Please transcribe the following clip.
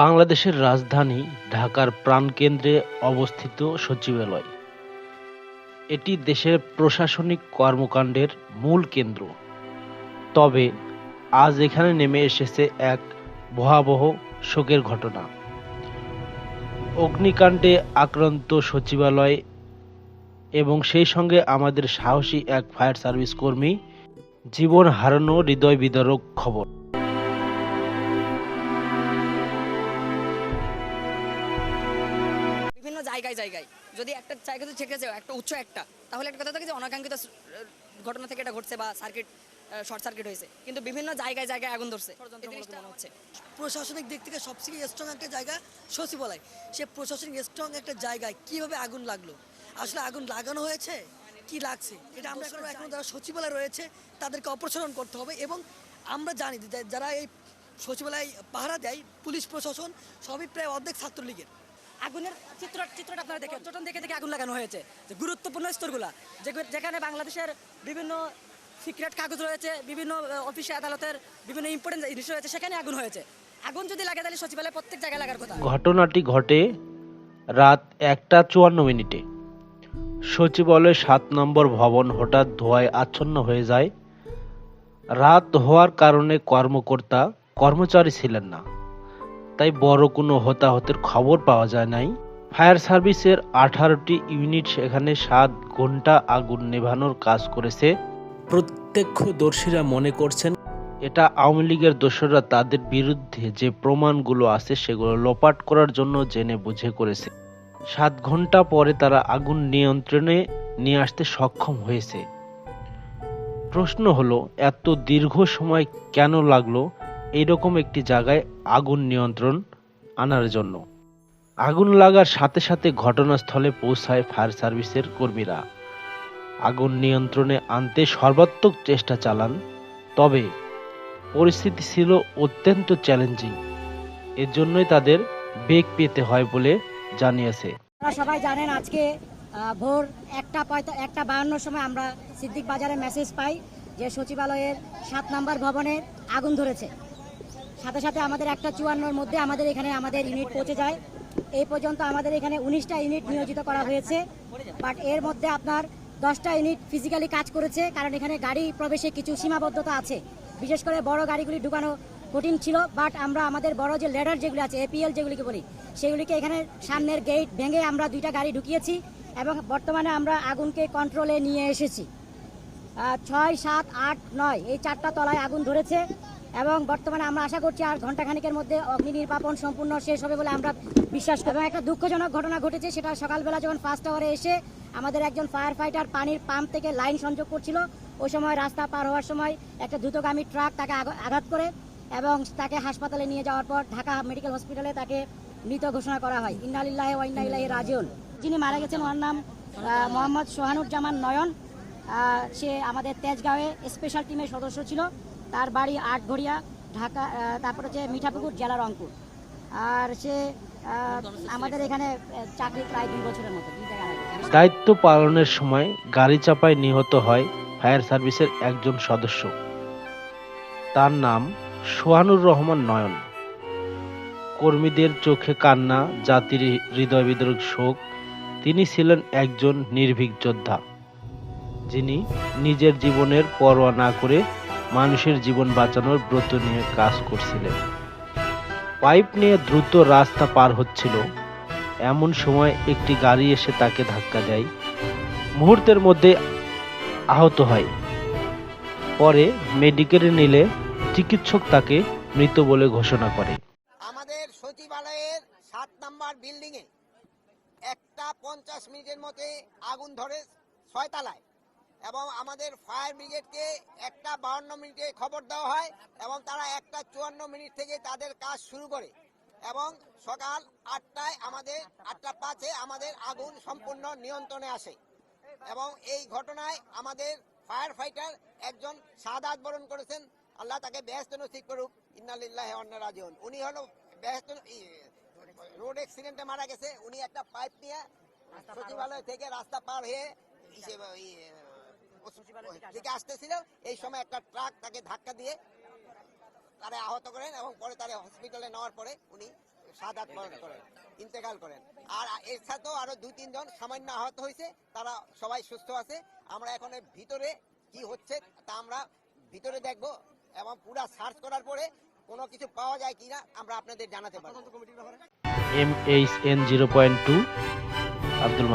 বাংলাদেশের রাজধানী ঢাকার প্রাণকেন্দ্রে অবস্থিত সচিবালয়। এটি দেশের প্রশাসনিক কর্মকাণ্ডের মূল কেন্দ্র। তবে আজ এখানে নেমে এসেছে এক ভয়াবহ শোকের ঘটনা। অগ্নিকাণ্ডে আক্রান্ত সচিবালয় এবং সেই সঙ্গে আমাদের সাহসী এক ফায়ার সার্ভিস কর্মী জীবন হারানো হৃদয় বিদারক খবর। জায়গায় জায়গায় যদি একটা জায়গাতে থেকে যায় একটা উচ্চ একটা তাহলে একটা কথা থাকে যে অনাকাঙ্ক্ষিত ঘটনা থেকে এটা ঘটছে বা সার্কিট শর্ট সার্কিট হয়েছে। কিন্তু বিভিন্ন জায়গায় জায়গায় আগুন ধরছে। মনে হচ্ছে। প্রশাসনিক দিক থেকে সবথেকে স্ট্রং একটা জায়গা সচিবালয়। সে প্রশাসনিক স্ট্রং একটা জায়গায় কীভাবে আগুন লাগল? আসলে আগুন লাগানো হয়েছে? কি লাগছে? এটা আমরা এখন এখন যারা সচিবালয় রয়েছে তাদেরকে অপসারণ করতে হবে এবং আমরা জানি যারা এই সচিবালয় পাহারা দেয় পুলিশ প্রশাসন সবই প্রায় অর্ধেক ছাত্রলীগের। আগুনের চিত্র চিত্রটা আপনারা দেখেন। পর্যটন দেখে দেখে আগুন লাগানো হয়েছে। যে গুরুত্বপূর্ণ স্তরগুলা। যেখানে বাংলাদেশের বিভিন্ন সিক্রেট কাগজ রয়েছে, বিভিন্ন অফিসে আদালতের বিভিন্ন ইম্পর্টেন্ট ইস্যু রয়েছে, সেখানে আগুন হয়েছে। আগুন যদি লাগে তাহলে সচিবালয় প্রত্যেক জায়গায় লাগার কথা। ঘটনাটি ঘটে রাত একটা চুয়ান্ন মিনিটে। সচিবালয়ের সাত নম্বর ভবন হঠাৎ ধোঁয়ায় আচ্ছন্ন হয়ে যায়। রাত হওয়ার কারণে কর্মকর্তা কর্মচারী ছিলেন না। তাই বড় কোনো হতাহতের খবর পাওয়া যায় নাই। ফায়ার সার্ভিসের আঠারোটি ইউনিট সেখানে সাত ঘণ্টা আগুন নেভানোর কাজ করেছে। প্রত্যক্ষদর্শীরা মনে করছেন এটা আওয়ামী লীগের দোসররা তাদের বিরুদ্ধে যে প্রমাণগুলো আছে সেগুলো লোপাট করার জন্য জেনে বুঝে করেছে। সাত ঘণ্টা পরে তারা আগুন নিয়ন্ত্রণে নিয়ে আসতে সক্ষম হয়েছে। প্রশ্ন হলো এত দীর্ঘ সময় কেন লাগল? এইরকম একটি জায়গায় আগুন নিয়ন্ত্রণ আনার জন্য। আগুন লাগার সাথে সাথে ঘটনাস্থলে পৌঁছায় ফায়ার সার্ভিসের কর্মীরা। আগুন নিয়ন্ত্রণে আনতে সর্বাত্মক চেষ্টা চালান, তবে পরিস্থিতি ছিল অত্যন্ত চ্যালেঞ্জিং। এর জন্যই তাদের বেগ পেতে হয় বলে জানিয়েছে। সবাই জানেন আজকে ভোর একটা একটা বাহান্নর সময় আমরা সিদ্দিক বাজারে মেসেজ পাই যে সচিবালয়ের সাত নম্বর ভবনে আগুন ধরেছে। সাথে সাথে আমাদের একটা চুয়ান্নর মধ্যে আমাদের এখানে আমাদের ইউনিট পৌঁছে যায়। এই পর্যন্ত আমাদের এখানে উনিশটা ইউনিট নিয়োজিত করা হয়েছে। বাট এর মধ্যে আপনার দশটা ইউনিট ফিজিক্যালি কাজ করেছে, কারণ এখানে গাড়ি প্রবেশে কিছু সীমাবদ্ধতা আছে। বিশেষ করে বড় গাড়িগুলি ঢুকানো কঠিন ছিল, বাট আমরা আমাদের বড় যে লেডার যেগুলি আছে এপিএল যেগুলিকে বলি, সেগুলিকে এখানে সামনের গেট ভেঙে আমরা দুইটা গাড়ি ঢুকিয়েছি এবং বর্তমানে আমরা আগুনকে কন্ট্রোলে নিয়ে এসেছি। ছয়, সাত, আট, নয়, এই চারটা তলায় আগুন ধরেছে। এবং বর্তমানে আমরা আশা করছি আর ঘন্টাখানিকের মধ্যে অগ্নি নির্বাপন সম্পূর্ণ শেষ হবে বলে আমরা বিশ্বাস করি। একটা দুঃখজনক ঘটনা ঘটেছে, সেটা সকালবেলা যখন ফার্স্ট আওয়ারে এসে আমাদের একজন ফায়ার ফাইটার পানির পাম্প থেকে লাইন সংযোগ করছিল ওই সময় রাস্তা পার হওয়ার সময় একটা দ্রুতগামী ট্রাক তাকে আঘাত করে এবং তাকে হাসপাতালে নিয়ে যাওয়ার পর ঢাকা মেডিকেল হসপিটালে তাকে মৃত ঘোষণা করা হয়। ইন্নালিল্লাহ ওয়াইনাইল্লাহ রাজিউন। যিনি মারা গেছেন, ওনার নাম মোহাম্মদ সোহানুজ্জামান নয়ন। সে আমাদের তেজগাঁওয়ে স্পেশাল টিমের সদস্য ছিল। তার বাড়ি আটঘরিয়া ঢাকা তারপর হচ্ছে মিঠাপুকুর, জেলা রংপুর। আর সে আমাদের এখানে চাকরি প্রায় দুই বছরের মতো। দায়িত্ব পালনের সময় গাড়ি চাপায় নিহত হয় ফায়ার সার্ভিসের একজন সদস্য। তার নাম সোহানুর রহমান নয়ন। কর্মীদের চোখে কান্না, জাতির হৃদয় বিদরক শোক। তিনি ছিলেন একজন নির্ভীক যোদ্ধা, যিনি নিজের জীবনের পরোয়া না করে মানুষের জীবন বাঁচানোর ব্রত নিয়ে কাজ করছিলেন। পাইপ নিয়ে দ্রুত রাস্তা পার হচ্ছিল। এমন সময় একটি গাড়ি এসে তাকে ধাক্কা দেয়। মুহূর্তের মধ্যে আহত হয়। পরে মেডিকেলে নিলে চিকিৎসক তাকে মৃত বলে ঘোষণা করে। আমাদের সচিবালয়ের সাত নাম্বার বিল্ডিং এ একটা পঞ্চাশ মিনিটের মধ্যে আগুন ধরে ছয়তলায় এবং আমাদের ফায়ার ব্রিগেডকে একটা বাউন্ন মিনিটে খবর দেওয়া হয় এবং তারা একটা চুয়ান্ন মিনিট থেকে তাদের কাজ শুরু করে। এবং সকাল আটটায় আমাদের, আটটা পাঁচে আমাদের আগুন সম্পূর্ণ নিয়ন্ত্রণে আসে। এবং এই ঘটনায় আমাদের ফায়ার ফাইটার একজন সাদাত বরণ করেছেন। আল্লাহ তাকে ব্যস্ত নসিব করুক। ইন্নালিল্লাহ রাজিউন। উনি হলো ব্যস্ত রোড অ্যাক্সিডেন্টে মারা গেছে। উনি একটা পাইপ নিয়ে সচিবালয় থেকে রাস্তা পার হয়ে দিকে এই সময় একটা ট্রাক তাকে ধাক্কা দিয়ে তারা আহত করেন এবং পরে তারা হসপিটালে নেওয়ার পরে উনি সাদাত করেন, ইন্তেকাল করেন। আর এর সাথেও আরও দুই তিনজন সামান্য আহত হয়েছে, তারা সবাই সুস্থ আছে। আমরা এখন ভিতরে কি হচ্ছে তা আমরা ভিতরে দেখব এবং পুরা সার্চ করার পরে কোনো কিছু পাওয়া যায় কিনা আমরা আপনাদের জানাতে পারব। M H N zero point two Abdul